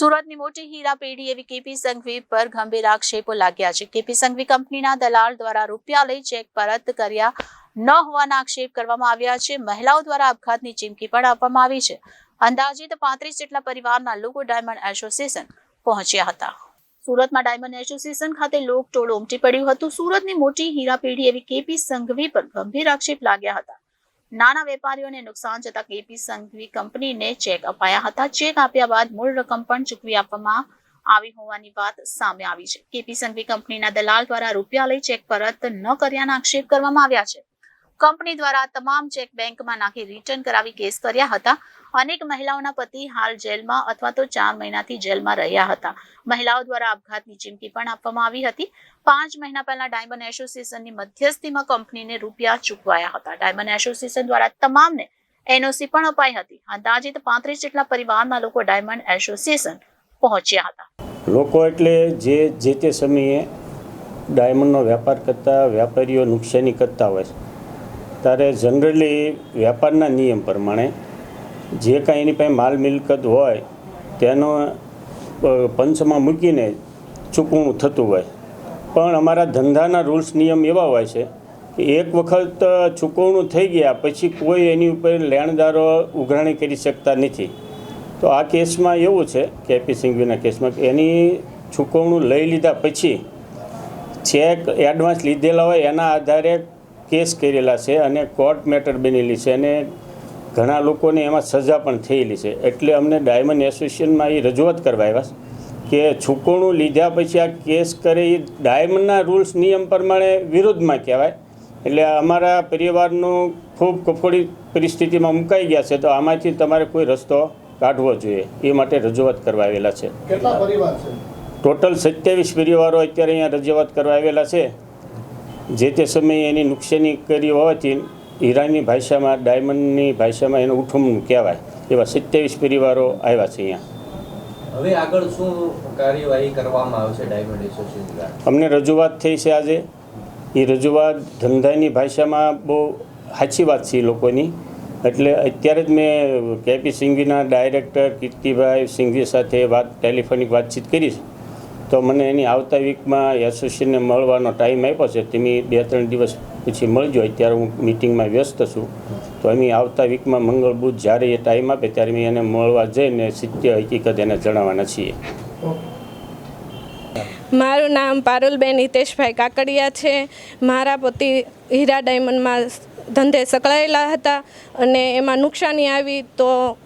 સુરતની મોટી હીરા પેઢી એવી કેપી સંઘવી પર ગંભીર આક્ષેપો લાગ્યા છે. કેપી સંઘવી કંપનીના દલાલ દ્વારા રૂપિયા લઈ ચેક પરત કર્યા ન હોવાના આક્ષેપ કરવામાં આવ્યા છે. મહિલાઓ દ્વારા આપઘાતની ચીમકી પણ આપવામાં આવી છે. અંદાજિત પાંત્રીસ જેટલા પરિવારના લોકો ડાયમંડ એસોસિએશન પહોંચ્યા હતા. સુરતમાં ડાયમંડ એસોસિએશન ખાતે લોક ટોળું ઉમટી પડ્યું હતું. સુરતની મોટી હીરા પેઢી એવી કેપી સંઘવી પર ગંભીર આક્ષેપ લાગ્યા હતા. નાના વેપારીઓને નુકસાન જતા કેપી સંઘવી કંપનીને ચેક અપાયા હતા. ચેક આપ્યા બાદ મૂળ રકમ પણ ચૂકવી આપવામાં આવી હોવાની વાત સામે આવી છે. કેપી સંઘવી કંપનીના દલાલ દ્વારા રૂપિયા લઈ ચેક પરત ન કર્યાના આક્ષેપ કરવામાં આવ્યા છે. કંપની દ્વારા તમામ ચેક બેંકમાં નાખી રિટર્ન કરાવી કેસ કર્યા હતા. અનેક મહિલાઓના પતિ હાલ જેલમાં અથવા તો ચાર મહિનાથી જેલમાં રહ્યા હતા. મહિલાઓ દ્વારા આપઘાતની ચીમકી પણ આપવામાં આવી હતી. પાંચ મહિના પહેલા ડાયમંડ એસોસિએશનની મધ્યસ્થીમાં કંપનીને રૂપિયા ચૂકવાયા હતા. ડાયમંડ એસોસિએશન દ્વારા તમામને એનઓસી પણ અપાઈ હતી. અંદાજિત પાંત્રીસ જેટલા પરિવારના લોકો ડાયમંડ એસોસિએશન પહોંચ્યા હતા. લોકો એટલે જે જે તે સમયે ડાયમંડનો વેપાર કરતા વેપારીઓ નુકસાની કરતા હોય છે. ત્યારે જનરલી વેપારના નિયમ પ્રમાણે જે કાંઈ એની પાસે માલ મિલકત હોય, તેનો પંચમાં મૂકીને ચૂકવણું થતું હોય. પણ અમારા ધંધાના રૂલ્સ નિયમ એવા હોય છે કે એક વખત ચૂકવણું થઈ ગયા પછી કોઈ એની ઉપર લેણદારો ઉઘરાણી કરી શકતા નથી. તો આ કેસમાં એવું છે કે એપી સિંઘવીના કેસમાં કે એની ચૂકવણું લઈ લીધા પછી, ચેક એડવાન્સ લીધેલા હોય એના આધારે કેસ કરેલા છે અને કોર્ટ મેટર બનેલી છે અને ઘણા લોકોને એમાં સજા પણ થયેલી છે. એટલે અમને ડાયમંડ એસોસિએશનમાં એ રજૂઆત કરવા આવ્યા કે છૂકોણું લીધા પછી આ કેસ કરે એ ડાયમંડના રૂલ્સ નિયમ પ્રમાણે વિરોધમાં કહેવાય. એટલે અમારા પરિવારનું ખૂબ કફોડી પરિસ્થિતિમાં મુકાઈ ગયા છે તો આમાંથી તમારે કોઈ રસ્તો કાઢવો જોઈએ એ માટે રજૂઆત કરવા આવેલા છે. છે? ટોટલ સત્યાવીસ પરિવારો અત્યારે અહીંયા રજૂઆત કરવા આવેલા છે. જે તે સમયે એની નુકસાની કરી હોવાથી હીરાની ભાષામાં ડાયમંડની ભાષામાં એનું ઉઠમણું કહેવાય એવા સત્યાવીસ પરિવારો આવ્યા છે અહીંયા. હવે આગળ શું કાર્યવાહી કરવામાં આવશે ડાયમંડ એસોસિએશન દ્વારા અમને રજૂઆત થઈ છે આજે. એ રજૂઆત ધંધાની ભાષામાં બહુ સાચી વાત છે એ લોકોની. એટલે અત્યારે જ મેં કેપી સિંઘવીના ડાયરેક્ટર કીર્તિભાઈ સિંઘવી સાથે વાત ટેલિફોનિક વાતચીત કરી છે. તો મને એની આવતા વીકમાં એસોસિએશનને મળવાનો ટાઈમ આપ્યો છે. તેમની બે ત્રણ દિવસ પછી મળજો. અત્યારે હું મિટિંગમાં વ્યસ્ત છું. તો અમે આવતા વીકમાં મંગળ, બુધ જ્યારે એ ટાઈમ આપે ત્યારે મેં એને મળવા જઈને સત્ય હકીકત એને જણાવવાના છીએ. મારું નામ પારુલબેન હિતેશભાઈ કાકડિયા છે. મારા પતિ હીરા ડાયમંડમાં ધંધે સંકળાયેલા હતા અને એમાં નુકસાની આવી તો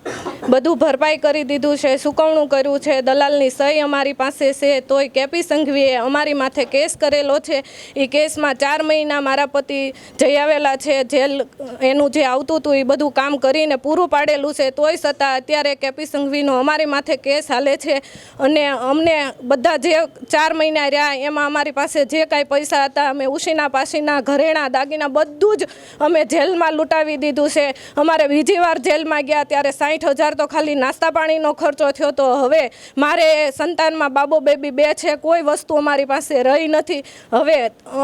બધું ભરપાઈ કરી દીધું છે, સુકવણું કર્યું છે, દલાલની સહી અમારી પાસે છે, તોય કેપી સંઘવીએ અમારી માથે કેસ કરેલો છે. એ કેસમાં ચાર મહિના મારા પતિ જઈ આવેલા છે, જેલ એનું જે આવતું હતું એ બધું કામ કરીને પૂરું પાડેલું છે, તોય છતાં અત્યારે કેપી સંઘવીનો અમારી માથે કેસ હાલે છે. અને અમને બધા જે ચાર મહિના રહ્યા, એમાં અમારી પાસે જે કાંઈ પૈસા હતા, અમે ઉશીના પાસીના ઘરેણા, દાગીના બધું જ અમે જેલમાં લૂંટાવી દીધું છે. અમારે બીજી વાર જેલમાં ગયા ત્યારે સાઠ હજાર તો ખાલી નાસ્તા પાણીનો ખર્ચો થયો તો હવે મારે સંતાનમાં બાબો બેબી બે છે, કોઈ વસ્તુ અમારી પાસે રહી નથી. હવે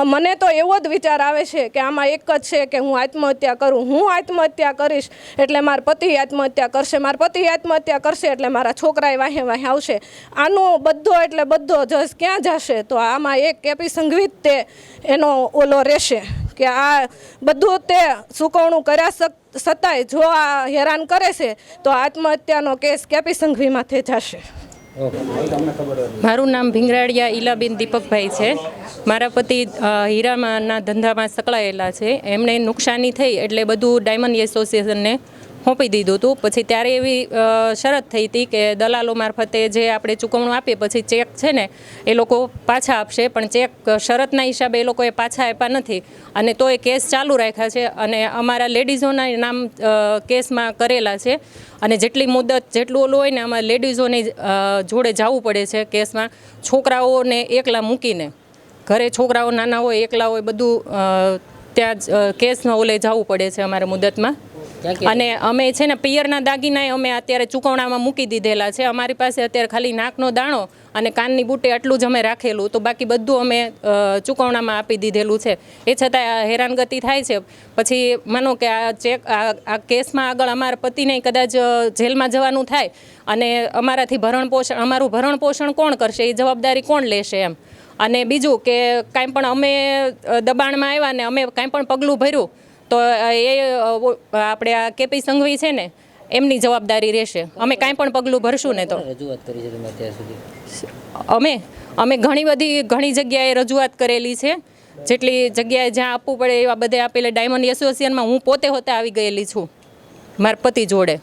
મને તો એવો જ વિચાર આવે છે કે આમાં એક જ છે કે હું આત્મહત્યા કરું. હું આત્મહત્યા કરીશ એટલે મારા પતિ આત્મહત્યા કરશે, મારા પતિ આત્મહત્યા કરશે એટલે મારા છોકરાએ વાહે વાહે આવશે. આનો બધો એટલે બધો જસ ક્યાં જશે? તો આમાં એક કેપી સંઘવિત તે એનો ઓલો રહેશે. કે આ બધું તે સુકવણું કર્યા છતાંય જો આ હેરાન કરે છે, તો આત્મહત્યાનો કેસ કેપી સંઘવીમાં માથે જશે? મારું નામ ભીંગરાડિયા ઈલાબેન દીપકભાઈ છે. મારા પતિ હીરામાંના ધંધામાં સંકળાયેલા છે. એમણે નુકસાની થઈ એટલે બધું ડાયમંડ એસોસિએશનને સોંપી દીધું હતું પછી ત્યારે એવી શરત થઈ હતી કે દલાલો મારફતે જે આપણે ચૂકવણું આપીએ, પછી ચેક છે ને, એ લોકો પાછા આપશે. પણ ચેક શરતના હિસાબે એ લોકોએ પાછા આપ્યા નથી. અને તો એ કેસ ચાલુ રાખ્યા છે અને અમારા લેડીઝોના નામ કેસમાં કરેલા છે. અને જેટલી મુદત જેટલું ઓલું હોય ને, અમારે લેડીઝોની જોડે જવું પડે છે કેસમાં. છોકરાઓને એકલા મૂકીને. ઘરે છોકરાઓ નાના હોય, એકલા હોય, બધું ત્યાં જ કેસમાં ઓલે જવું પડે છે અમારે મુદતમાં. અને અમે છે ને પિયરના દાગીના અમે અત્યારે ચૂકવણામાં મૂકી દીધેલા છે. અમારી પાસે અત્યારે ખાલી નાકનો દાણો અને કાનની બુટે આટલું જ અમે રાખેલું. તો બાકી બધું અમે ચૂકવણામાં આપી દીધેલું છે. એ છતાં હેરાનગતિ થાય છે. પછી માનો કે આ ચેક, આ કેસમાં આગળ અમારા પતિને કદાચ જેલમાં જવાનું થાય અને અમારાથી ભરણ પોષણ, અમારું ભરણ પોષણ કોણ કરશે? એ જવાબદારી કોણ લેશે એમ? અને બીજું કે કાંઈ પણ અમે દબાણમાં આવ્યા ને અમે કાંઈ પણ પગલું ભર્યું તો એ આપણે આ કેપી સંઘવી છે ને એમની જવાબદારી રહેશે. અમે કાંઈ પણ પગલું ભરશું ને તો. રજૂઆત કરી છે તમે અત્યાર સુધી? અમે અમે ઘણી બધી ઘણી જગ્યાએ રજૂઆત કરેલી છે. જેટલી જગ્યાએ જ્યાં આપવું પડે એવા બધે આપેલા ડાયમંડ એસોસિએશનમાં હું પોતે હોતે આવી ગયેલી છું મારા પતિ જોડે.